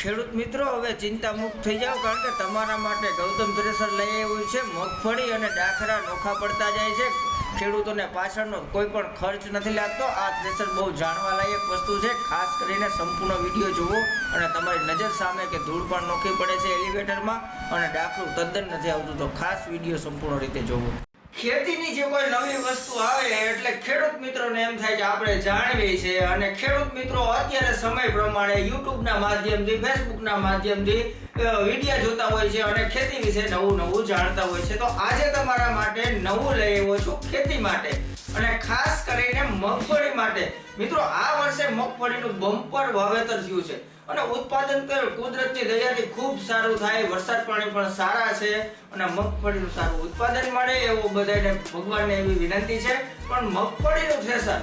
ખેડૂત મિત્રો, હવે ચિંતા મુક્ત થઈ જાઓ, કારણ કે તમારા માટે ગૌતમ થ્રેસર લઈ આવ્યું છે. મગફળી અને ડાખરા નોખા પડતા જાય છે. ખેડૂતોને પાછળનો કોઈ પણ ખર્ચ નથી લાગતો. આ થ્રેસર બહુ જાણવા લાયક વસ્તુ છે. ખાસ કરીને સંપૂર્ણ વીડિયો જુઓ અને તમારી નજર સામે કે ધૂળ પણ નોખી પડે છે એલિવેટરમાં અને ડાખરું તદ્દન નથી આવતું. તો ખાસ વીડિયો સંપૂર્ણ રીતે જોવો ખેતીની જે કોઈ નવી વસ્તુ આવે એટલે ખેડૂત મિત્રોને એમ થાય કે આપણે જાણવી છે અને ખેડૂત મિત્રો અત્યારે સમય પ્રમાણે યુટ્યુબના માધ્યમથી ફેસબુકના માધ્યમથી વિડીયા જોતા હોય છે અને ખેતી વિશે નવું નવું જાણતા હોય છે. તો આજે તમારા માટે નવું લઈ આવ્યો છું ખેતી માટે અને ખાસ કરીને મગફળી માટે. મિત્રો, આ વર્ષે મગફળીનું બમ્પર વાવેતર થયું છે. અને ઉત્પાદન તો કુદરતની દયાથી ખૂબ સારું થાય, વરસાદ પાણી પણ સારા છે અને મગફળીનું સારું ઉત્પાદન મળે એવો બધાને ભગવાનને એવી વિનંતી છે. પણ મગફળીનું થ્રેસર?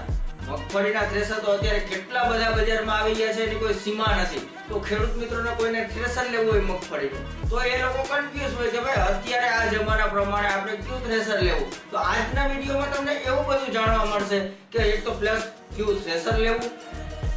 મગફળીના થ્રેસર તો અત્યારે કેટલા બધા બજારમાં આવી ગયા છે એની કોઈ સીમા નથી. તો ખેડૂત મિત્રોને કોઈને થ્રેસર લેવું હોય મગફળીનું? તો એ લોકો કન્ફ્યુઝ હોય કે ભાઈ અત્યારે આ જમાના પ્રમાણે આપણે કયું થ્રેસર લેવું? તો આજના વિડીયોમાં તમને એવું બધું જાણવા મળશે કે એક તો પ્લસ કયું થ્રેસર લેવું?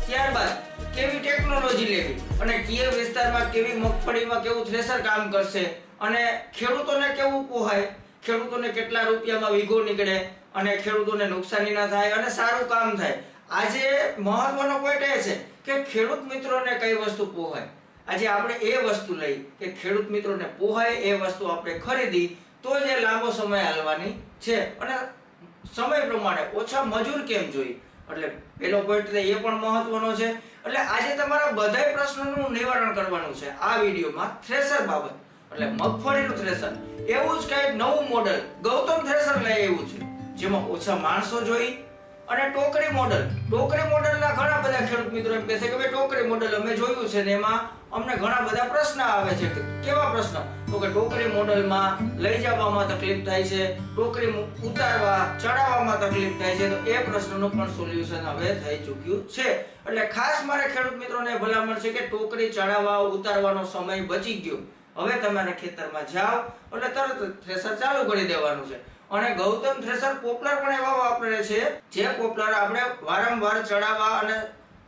ત્યારબાદ કેવી ટેકનોલોજી લેવી અને કયા વિસ્તારમાં કેવી મગફળીમાં કેવું થ્રેસર કામ કરશે અને ખેડૂતોને કેવું પોહાય ખેડૂતોને કેટલા રૂપિયામાં વીઘો નીકળે અને ખેડૂતોને નુકસાની ના થાય અને સારું કામ થાય? આજે મહત્વનો પોઈન્ટ એ છે કે ખેડૂત મિત્રોને કઈ વસ્તુ પોહાય? આજે આપણે એ વસ્તુ લઈ કે ખેડૂત મિત્રોને પોહાય એ વસ્તુ આપણે ખરીદી, તો જ એ લાંબો સમય હાલવાની છે. અને સમય પ્રમાણે ઓછા મજૂર કેમ જોઈ એટલે પેલો પોઈન્ટ એ પણ મહત્વનો છે. એટલે આજે તમારા બધાય પ્રશ્નોનું નિવારણ કરવાનું છે આ વિડીયોમાં થ્રેસર બાબત. એટલે મગફળીનું થ્રેસર એવું જ કંઈક નવું મોડલ ગૌતમ થ્રેસર લઈ આવ્યું છે. જેમાં ઓછા માણસો જોઈ અને ટોકરી મોડલ ટોકરી મોડલના ઘણા બધા ખેડૂત મિત્રો એમ કહે છે કે ભાઈ ટોકરી મોડલ અમે જોયું છે ને એમાં અમને ઘણા બધા પ્રશ્ન આવે છે. કેવા પ્રશ્ન? તો કે ટોકરી મોડલમાં લઈ જવામાં તકલીફ થાય છે, ટોકરી ઉતારવા, ચડાવવામાં તકલીફ થાય છે, તો એ પ્રશ્નનું પણ સોલ્યુશન હવે થઈ ચૂક્યું છે. એટલે ખાસ મારે ખેડૂત મિત્રોને ભલામણ છે કે ટોકરી ચડાવવા, ઉતારવાનો સમય બચી ગયો. હવે તમારે ખેતરમાં જાઓ. એટલે તરત થ્રેસર ચાલુ કરી દેવાનું છે. અને ગૌતમ થ્રેસર પોપલર પણ એવા વાપરે છે, જે પોપલર આપણે વારંવાર ચડાવવા અને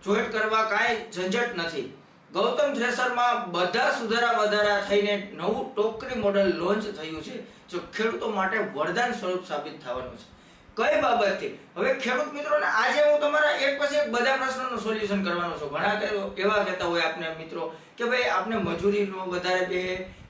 જોઈન્ટ કરવા કાંઈ ઝંઝટ નથી. ગૌતમ થ્રેસરમાં બધા સુધારા વધારા થઈને નવું ટોકરી મોડલ લોન્ચ થયું છે, જો ખેડૂતો માટે વરદાન સ્વરૂપ સાબિત થવાનું છે. કઈ બાબતથી? હવે ખેડૂત મિત્રોને આજે હું તમારા એક પછી એક બધા પ્રશ્નોનું સોલ્યુશન કરવાનો છું. ઘણા એવા કહેતા હોય આપને મિત્રો કે ભાઈ આપને મજૂરીનો વધારે બે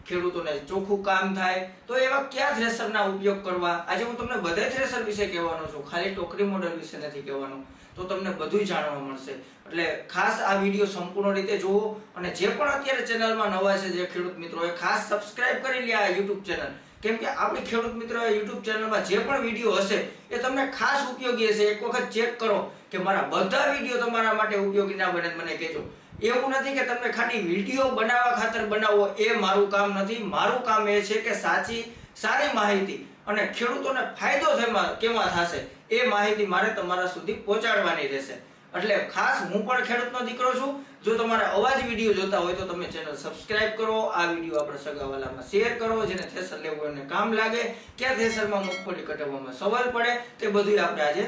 ખેડૂતોને ચોખ્ખું કામ થાય, તો એવા કયા થ્રેસરના ઉપયોગ કરવા? આજે હું તમને બધા થ્રેસર વિશે કહેવાનો છું, ખાલી ટોકરી મોડલ વિશે નથી કહેવાનું. તો તમને બધું જાણવા મળશે. એટલે ખાસ આ વીડિયો સંપૂર્ણ રીતે જુઓ અને જે પણ અત્યારે ચેનલમાં નવા છે, જે ખેડૂત મિત્રો એ ખાસ સબસ્ક્રાઇબ કરી લે આ યુટ્યુબ ચેનલ કેમ કે આપણી ખેડૂત મિત્રો યુટ્યુબ ચેનલમાં જે પણ વીડિયો હશે, એ તમને ખાસ ઉપયોગી હશે. એક વખત ચેક કરો કે મારા બધા વીડિયો તમારા માટે ઉપયોગી ના બને મને કહેજો. એવું નથી કે તમને ખાલી વીડિયો બનાવવા ખાતર બનાવવો, એ મારું કામ નથી. મારું કામ એ છે કે સાચી, સારી માહિતી અને ખેડૂતોને ફાયદો થેમાં કેમાં થશે એ માહિતી મારે તમારા સુધી પહોંચાડવાની રહેશે. એટલે ખાસ હું પણ ખેડૂતનો દીકરો છું. જો તમારે અવાજ વીડિયો જોતા હોય તો તમે ચેનલ સબસ્ક્રાઇબ કરો, આ વીડિયો આપણે સગાવાલામાં શેર કરો, જેને થેસર લેવું એને કામ લાગે. ક્યાં થેસરમાં મગફળી કટાવવામાં સવાલ પડે તે બધું આપણે આજે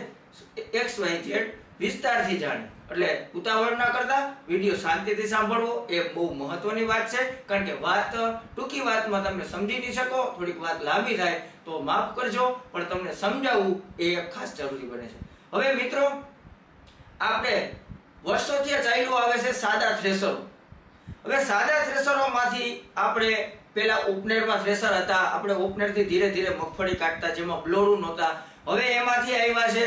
એક્સ વાય ઝેડ વિસ્તારથી જાણીએ. એટલે ઉતાવળ ના કરતા, વીડિયો શાંતિથી સાંભળવો, એ બહુ મહત્વની વાત છે. કારણ કે વાત, ટૂંકી વાતમાં તમે સમજી નહીં શકો, થોડીક વાત લાંબી થાય, તો માફ કરજો, પણ તમને સમજાવવું એ ખાસ જરૂરી બને છે. હવે મિત્રો, આપણે વર્ષોથી ચાલ્યું આવે છે સાદા થ્રેસરો હવે સાદા થ્રેસરોમાંથી આપણે પેલા ઓપનરમાં થ્રેસર હતા, આપણે ઓપનરથી ધીરે ધીરે મગફળી કાઢતા, જેમાં બ્લોરું નહોતા. હવે એમાંથી આવ્યા છે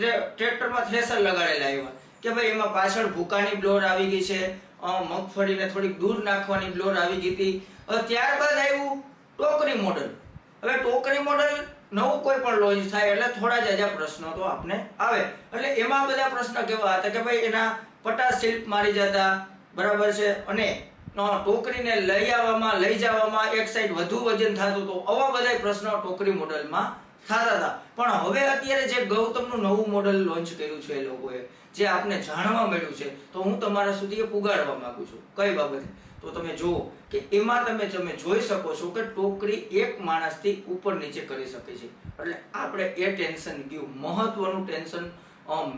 જે ટ્રેક્ટરમાં થ્રેસર લગાડેલા આવ્યા. કે ભાઈ એમાં પાછળ ભૂકાની બ્લોર આવી ગઈ છે મગફળીને થોડીક દૂર નાખવાની બ્લોર આવી ગઈ હતી. ત્યારબાદ આવ્યું ટોકરી મોડલ. હવે ટોકરી મોડલ નવું કોઈ પણ લોન્ચ થાય એટલે થોડા જાજા પ્રશ્નો તો આપને આવે. એટલે એમાં બધા પ્રશ્ન કેવા હતા કે ભાઈ એના પટા શિલ્પ મારી જતા, બરાબર છે? અને ટોકરીને લઈ આવવામાં, લઈ જવામાં એક સાઈડ વધુ વજન થતું હતું આવા બધા પ્રશ્નો ટોકરી મોડલમાં થતા હતા. પણ હવે અત્યારે જે ગૌતમનું નવું મોડલ લોન્ચ કર્યું છે એ લોકોએ, જે આપને જાણવા મળ્યું છે, તો હું તમારા સુધી એ પુગાડવા માંગુ છું. કઈ બાબતે? તો તમે જુઓ કે એમાં તમે તમે જોઈ શકો છો કે ટોકરી એક માણસથી ઉપર નીચે કરી શકે છે. એટલે આપણે એ ટેન્શન ગયું મહત્વનું ટેન્શન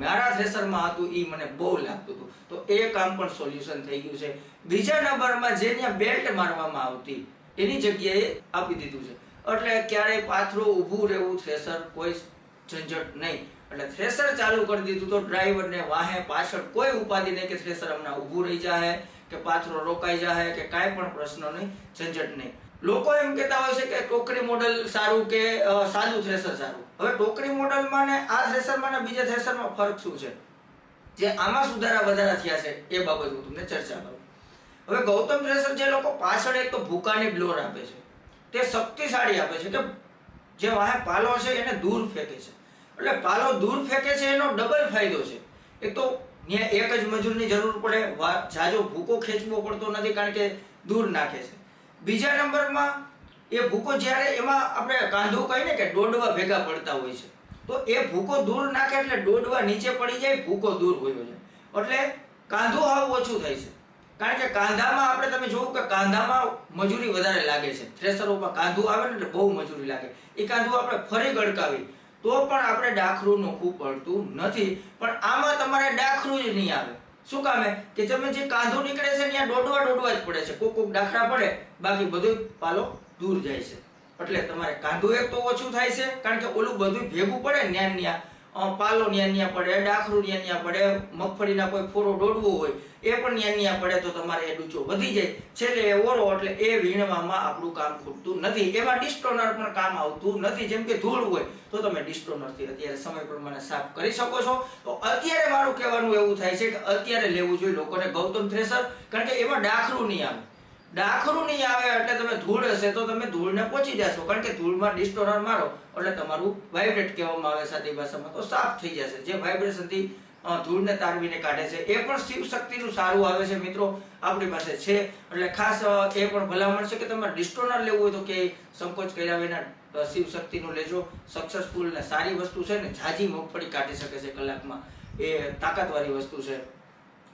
મારા થ્રેસરમાં હતું એ મને બહુ લાગતું હતું. તો એ કામ પણ સોલ્યુશન થઈ ગયું છે. બીજા નંબરમાં જે ત્યાં બેલ્ટ મારવામાં આવતી, એની જગ્યાએ આપી દીધું છે. એટલે ક્યારેય પાથરું ઊભું રહેવું થ્રેસર કોઈ ઝંઝટ નહીં. એટલે થ્રેસર ચાલુ કરી દીધું તો ડ્રાઈવરને વાહે પાછળ કોઈ ઉપાધિ નહીં કે થ્રેસર હમણાં ઊભું રહી જાય કે પાથરો રોકાઈ જાય કે કાંઈ પણ પ્રશ્ન નહીં, ઝંઝટ નહીં. લોકો એમ કહેતા હોય છે કે ટોકરી મોડલ સારું કે સાદું થ્રેસર સારું? હવે ટોકરી મોડલમાં ને આ થ્રેસરમાં ને બીજા થ્રેસરમાં ફરક શું છે? જે આમાં સુધારા વધારા થયા છે એ બાબત હું તમને ચર્ચા કરું. હવે ગૌતમ થ્રેસર જે લોકો પાછળ એક તો ભૂકાની બ્લોર આપે છે. તે શક્તિશાળી આપે છે કે જે વાહે પાલો છે એને દૂર ફેંકે છે. એટલે પાલો દૂર ફેંકે છે એનો ડબલ ફાયદો છે. એક તો ત્યાં એક જ મજૂરની જરૂર પડે જાજો ભૂકો ખેંચવો પડતો નથી કારણ કે દૂર નાખે છે. બીજા નંબરમાં એ ભૂકો જ્યારે એમાં આપણે કાંધું કહીને કે દોડવા ભેગા પડતા હોય છે, તો એ ભૂકો દૂર નાખે એટલે દોડવા નીચે પડી જાય, ભૂકો દૂર હોય છે. એટલે કાંધો હાવ ઓછું થાય છે. કારણ કે કાંધામાં આપણે તમે જોવું કે કાંધામાં મજૂરી વધારે લાગે છે. થ્રેસરોમાં કાંધું આવે ને એટલે બહુ મજૂરી લાગે. એ કાંધું આપણે ફરી ગળકાવી તો પણ આપણે ડાખરું નોખવું પડતું નથી. પણ આમાં તમારે ડાખરું જ નહીં આવે. શું કામે? કે તમે જે કાંધો નીકળે છે ત્યાં દોડવા દોડવા જ પડે છે. કોક કોક ડાખરા પડે, બાકી બધું પાલો દૂર જાય છે. એટલે તમારે કાંધું એક તો ઓછું થાય છે. કારણ કે ઓલું બધું ભેગું પડે ન્યાન ન્યા પાલો ન્યા ન્યા પડે ડાખરું ન્યા પડે, મગફળીના કોઈ ફોરો દોડવો હોય, એ પણ ન્યા પડે તો તમારે એ ડૂચો વધી જાય. છેલ્લે એ ઓરો એટલે એ વીણવામાં આપણું કામ ખૂટતું નથી. એમાં ડિસ્ટોનર પણ કામ આવતું નથી. જેમ કે ધૂળ હોય, તો તમે ડિસ્ટોનરથી અત્યારે સમય પ્રમાણે સાફ કરી શકો છો. તો અત્યારે મારું કહેવાનું એવું થાય છે કે અત્યારે લેવું જોઈએ લોકોને ગૌતમ થ્રેસર, કારણ કે એમાં ડાખરું નહીં આવે. ડાખરું નહીં આવે એટલે તમે ધૂળ હશે તો તમે ધૂળને પહોંચી જશો. કારણ કે ધૂળમાં ડિસ્ટોનર મારો. એટલે તમારું વાઇબ્રેટ કહેવામાં આવે સાદી ભાષામાં. તો સાફ થઈ જશે. જે વાઇબ્રેશનથી ધૂળને તારવીને કાઢે છે. એ પણ શિવ શક્તિનું સારું આવે છે મિત્રો. આપણી પાસે છે. એટલે ખાસ એ પણ ભલામણ છે કે તમારે ડિસ્ટોનર લેવું હોય તો કે સંકોચ કર્યા વિના શિવ શક્તિનું લેજો. સક્સેસફુલ ને સારી વસ્તુ છે ને ઝાઝી મગફળી કાઢી શકે છે કલાકમાં. એ તાકાતવાળી વસ્તુ છે.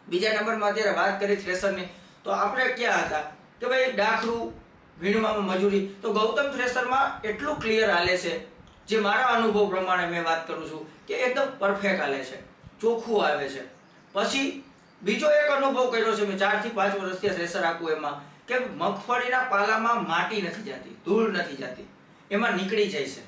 બીજા નંબરમાં અત્યારે વાત કરી થ્રેસરની તો આપણે ક્યાં હતા? કે ભાઈ ડાખરું વીણવામાં મજૂરી. તો ગૌતમ થ્રેસરમાં એટલું ક્લિયર હાલે છે, જે મારા અનુભવ પ્રમાણે મેં વાત કરું છું, કે એકદમ પરફેક્ટ હાલે છે, ચોખ્ખું આવે છે. પછી બીજો એક અનુભવ કર્યો છે, મેં ચારથી પાંચ વર્ષથી થ્રેસર આપું એમાં, કે મગફળીના પાલામાં માટી નથી જતી, ધૂળ નથી જતી, એમાં નીકળી જાય છે.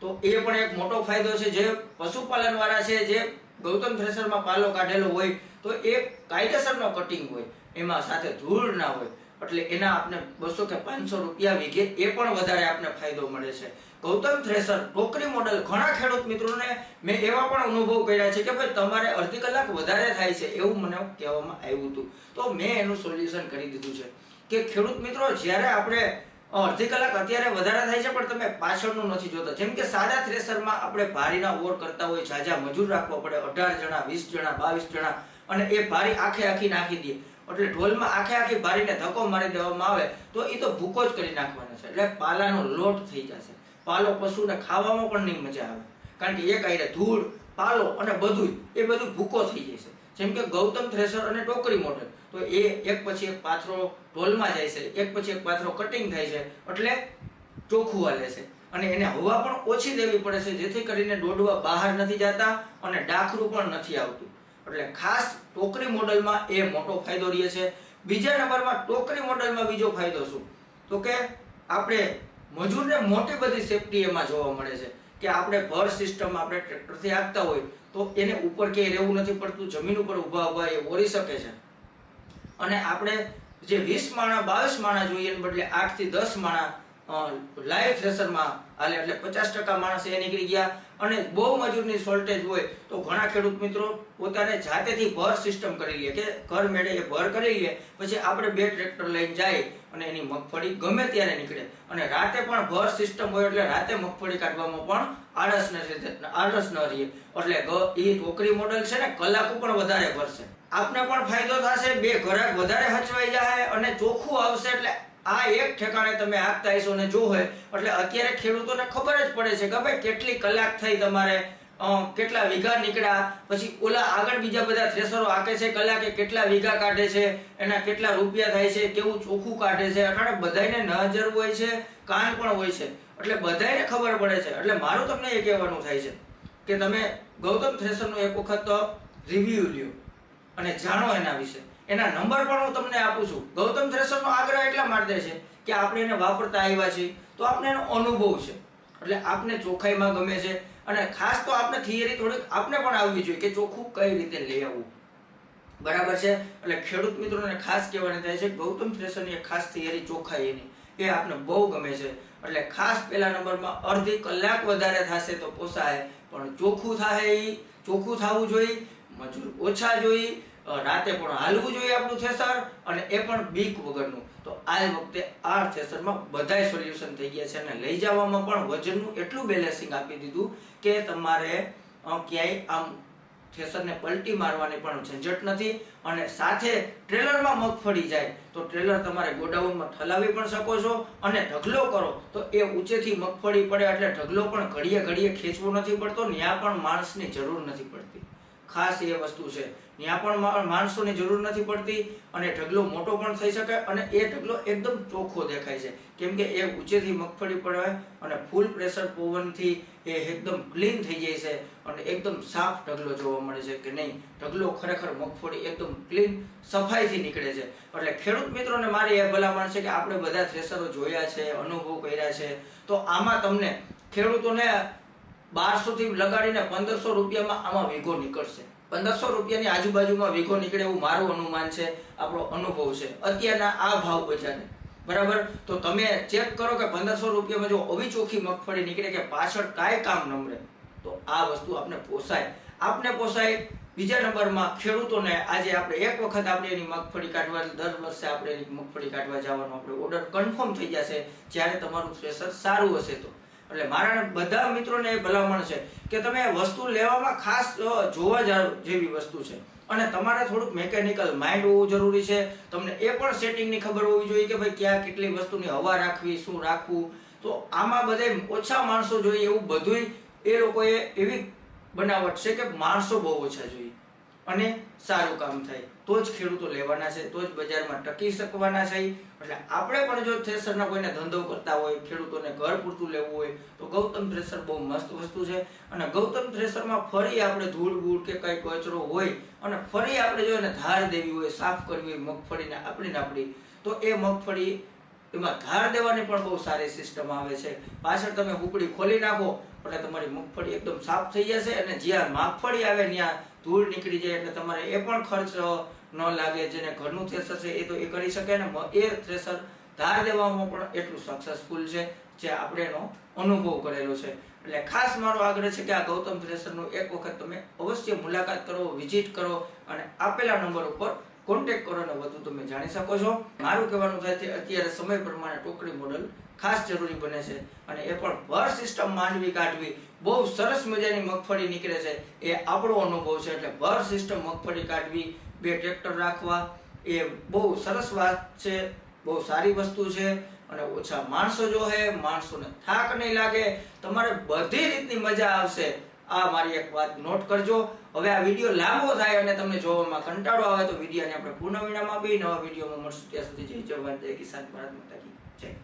તો એ પણ એક મોટો ફાયદો છે, જે પશુપાલનવાળા છે, જે ગૌતમ થ્રેસરમાં પાલો કાઢેલો હોય, તો એ કાયદેસરનો કટિંગ હોય, એમાં સાથે ધૂળ ના હોય એટલે એના આપને બસો કે પાંચસો રૂપિયા વીઘે એ પણ વધારે આપને ફાયદો મળે છે. ગૌતમ થ્રેસર, ટોકરી મોડલ ઘણા ખેડૂત મિત્રોને મેં એવા પણ અનુભવ કર્યા છે કે ભાઈ તમારે અડધી કલાક વધારે થાય છે એવું મને કહેવામાં આવ્યું હતું. તો મેં એનું સોલ્યુશન કરી દીધું છે. કે ખેડૂત મિત્રો, જ્યારે આપણે અડધી કલાક અત્યારે વધારે થાય છે, પણ તમે પાછળનું નથી જોતા. જેમ કે સાદા થ્રેસરમાં આપણે ભારીના ઓર કરતા હોય, ઝાઝા મજૂર રાખવા પડે, અઢાર જણા, વીસ જણા, બાવીસ જણા, અને એ ભારી આખે આખી નાખી દે એટલે ઢોલમાં આખે આખી ભારીને ધક્કો મારી દેવામાં આવે, તો એ તો ભૂકો જ કરી નાખવાનો છે. એટલે પાલાનો લોટ થઈ જશે. પાલો પશુને ખાવામાં પણ નહીં મજા આવે. કારણ કે એક આઈને ધૂળ, પાલો અને બધું એ બધું ભૂકો થઈ જશે. જેમ કે ગૌતમ થ્રેસર અને ટોકરી મોડલ તો એ એક પછી એક પાથરો ઢોલમાં જાય છે, એક પછી એક પાથરો કટિંગ થાય છે, એટલે ચોખ્ખું હાલે છે. અને એને હવા પણ ઓછી દેવી પડે છે, જેથી કરીને દોડવા બહાર નથી જતા અને ડાખરું પણ નથી આવતું. એટલે ખાસ ટોકરી મોડલમાં એ મોટો ફાયદો રહે છે. બીજા નંબરમાં ટોકરી મોડલમાં બીજો ફાયદો શું? તો કે આપણે મજૂરને મોટી બધી સેફટી એમાં જોવા મળે છે કે આપણે ભર સિસ્ટમ આપણે ટ્રેક્ટરથી આપતા હોય તો એને ઉપર ક્યાંય રહેવું નથી પડતું, જમીન ઉપર ઊભા ઊભા એ ઓરી શકે છે. અને આપણે જે વીસ માણા, બાવીસ માણા જોઈએ બદલે આઠથી દસ માણા લાઈવ થ્રેસરમાં હાલે એટલે પચાસ ટકા માણસ એ નીકળી ગયા અને બહુ મજૂરની શોર્ટેજ હોય તો ઘણા ખેડૂત મિત્રો પોતાને જાતેથી ભર સિસ્ટમ કરી લે કે ઘર મેળે એ ભર કરી લે, પછી આપણે બે ટ્રેક્ટર લઈને જાય અને એની મગફળી ગમે ત્યારે નીકળે. અને રાતે પણ ભર સિસ્ટમ હોય એટલે રાતે મગફળી કાઢવામાં પણ આળસ નથી આળસ ન રહીએ એટલે એ ટોકરી મોડલ છે ને, કલાકો પણ વધારે ભરશે. આપને પણ ફાયદો થશે, બે ઘરાક વધારે હચવાઈ જાય અને ચોખ્ખું આવશે એટલે આ એક ઠેકાણે તમે આપતા હશો ને જોવે એટલે અત્યારે ખેડૂતોને ખબર જ પડે છે કે ભાઈ કેટલી કલાક થઈ તમારે કેટલા વીઘા નીકળ્યા, પછી ઓલા આગળ બીજા બધા થ્રેસરો આકે છે કલાકે કેટલા વીઘા કાઢે છે, એના કેટલા રૂપિયા થાય છે, કેવું ચોખ્ખું કાઢે છે અટાણે બધાયને નજર હોય છે, કાન પણ હોય છે. એટલે બધાને ખબર પડે છે. એટલે મારું તમને એ કહેવાનું થાય છે કે તમે ગૌતમ થ્રેસરનો એક વખત રિવ્યુ લ્યો અને જાણો એના વિશે. એના નંબર પણ હું તમને આપું છું. ગૌતમ થ્રેસરનો આગ્રહ એટલા માટે છે કે આપણે એને વાપરતા આવ્યા છીએ તો આપણે એનો અનુભવ છે. એટલે આપને ચોખ્ખાઈમાં ગમે છે અને ખાસ તો આપણે થિયરી થોડીક આપને પણ આવવી જોઈએ કે ચોખ્ખું કઈ રીતે લઈ આવવું. બરાબર છે? એટલે ખેડૂત મિત્રોને ખાસ કહેવાની થાય છે, ગૌતમ થ્રેસરની ખાસ થિયરી ચોખ્ખાઈ એની. એ આપને બહુ ગમે છે. એટલે ખાસ પહેલા નંબરમાં અડધી કલાક વધારે થશે તો પોસાય, પણ ચોખ્ખું થાય એ ચોખ્ખું થવું જોઈએ, મજૂર ઓછા જોઈએ રાતે પણ હાલવું જોઈએ આપણું થેસર અને એ પણ બીક વગરનું. તો આ વખતે આ થેસરમાં બધાય સોલ્યુશન થઈ ગયા છે અને લઈ જવામાં પણ વજનનું એટલું બેલેન્સિંગ આપી દીધું કે તમારે ક્યાંય આમ થેસરને પલટી મારવાની પણ ઝંઝટ નથી અને સાથે ટ્રેલરમાં મગફળી જાય તો ટ્રેલર તમારે ગોડાઉનમાં ઠલાવી પણ શકો છો અને ઢગલો કરો તો એ ઊંચેથી મગફળી પડે એટલે ઢગલો પણ ઘડીએ ઘડીએ ખેંચવો નથી પડતો ત્યાં પણ માણસની જરૂર નથી પડતી. ખાસ એ વસ્તુ છે. ત્યાં પણ માણસોની જરૂર નથી પડતી અને ઢગલો મોટો પણ થઈ શકે અને એ ઢગલો એકદમ ચોખ્ખો દેખાય છે. કેમ કે એ ઊંચેથી મગફળી પડે અને ફૂલ પ્રેશર પવનથી એ એકદમ ક્લીન થઈ જાય છે અને એકદમ સાફ ઢગલો જોવા મળે છે કે નહીં. ઢગલો ખરેખર મગફળી એકદમ ક્લીન સફાઈથી નીકળે છે. એટલે ખેડૂત મિત્રોને મારી એ ભલામણ છે કે આપણે બધા થ્રેસરો જોયા છે, અનુભવ કર્યા છે. તો આમાં તમને ખેડૂતોને બારસોથી લગાડીને પંદરસો રૂપિયામાં આમાં વીઘો નીકળશે. પંદરસો રૂપિયાની આજુબાજુમાં વીઘો નીકળે એવું મારું અનુમાન છે, આપણો અનુભવ છે. અત્યારના આ ભાવ બજારને. બરાબર? તો તમે ચેક કરો કે પંદરસો રૂપિયામાં જો આવી ચોખ્ખી મગફળી નીકળે કે પાછળ કાંઈ કામ નમરે તો આ વસ્તુ આપને પોસાય. આપને પોસાય બીજા નંબરમાં ખેડૂતોને આજે આપણે એક વખત આપણે એની મગફળી કાઢવા, દર વર્ષે આપણે એની મગફળી કાઢવા જવાનો આપણે ઓર્ડર કન્ફર્મ થઈ જશે, જ્યારે તમારું થ્રેસર સારું હશે તો. એટલે મારા બધા મિત્રોને એ ભલામણ છે કે તમે વસ્તુ લેવામાં ખાસ જોવા જાવ વસ્તુ છે. અને તમારે થોડુંક મેકેનિકલ માઇન્ડ હોવું જરૂરી છે. તમને એ પણ સેટિંગની ખબર હોવી જોઈએ કે ભાઈ ક્યાં કેટલી વસ્તુની હવા રાખવી, શું રાખવું. તો આમાં બધે ઓછા માણસો જોઈએ એવું બધુંય એ લોકોએ એવી બનાવટ છે કે માણસો બહુ ઓછા જોઈએ. અને સારું કામ થાય. તો જ ખેડૂતો લેવાના છે, તો જ બજારમાં ટકી શકવાના છે. એટલે આપણે પણ જો થ્રેસરનો કોઈને ધંધો કરતા હોય, ખેડૂતોને ઘર પૂરતું લેવું હોય, તો ગૌતમ થ્રેસર બહુ મસ્ત વસ્તુ છે. અને ગૌતમ થ્રેસરમાં ફરી આપણે ધૂળ બૂળ કે કંઈ કચરો હોય અને ફરી આપણે જો એને ધાર દેવી હોય, સાફ કરવી હોય, મગફળીને આપણી આપણી, તો એ મગફળી એમાં ધાર દેવાની પણ બહુ સારી સિસ્ટમ આવે છે. પાછળ તમે હુકડી ખોલી નાખો, એટલે તમારી મગફળી એકદમ સાફ થઈ જશે અને જ્યાં મગફળી આવે ત્યાં ધૂળ નીકળી જાય એટલે તમારે એ પણ ખર્ચ ન લાગે, જેને ઘરનું થ્રેસર છે એ તો એ કરી શકે ને. એ થ્રેસર ધાર દેવામાં પણ એટલું સક્સેસફુલ છે જે આપણે એનો અનુભવ કરેલો છે. એટલે ખાસ મારો આગ્રહ છે કે આ ગૌતમ થ્રેસરનું એક વખત તમે અવશ્ય મુલાકાત કરો, વિઝિટ કરો અને આપેલા નંબર ઉપર કોન્ટેક્ટ કરો અને વધુ તમે જાણી શકો છો. મારું કહેવાનું થાય છે, અત્યારે સમય પ્રમાણે ટોકરી મોડલ ખાસ જરૂરી બને છે અને એ પણ ભર સિસ્ટમ માંડવી, કાઢવી. બહુ સરસ મજાની મગફળી નીકળે છે. એ આપણો અનુભવ છે એટલે ભર સિસ્ટમ મગફળી કાઢવી, બે ટ્રેક્ટર રાખવા, એ બહુ સરસ વાત છે. બહુ સારી વસ્તુ છે અને ઓછા માણસો જો હે, માણસોને થાક નહીં લાગે. તમારે બધી રીતની મજા આવશે. આ મારી એક વાત નોટ કરજો. હવે આ વીડિયો લાંબો થાય અને તમને જોવામાં કંટાળો આવે તો વિડીયોને આપણે પૂર્ણ વિરામ આપી. નવા વિડીયોમાં મળશું. ત્યાં સુધી જય જવાન, જય કિસાન, ભારત માતા જય.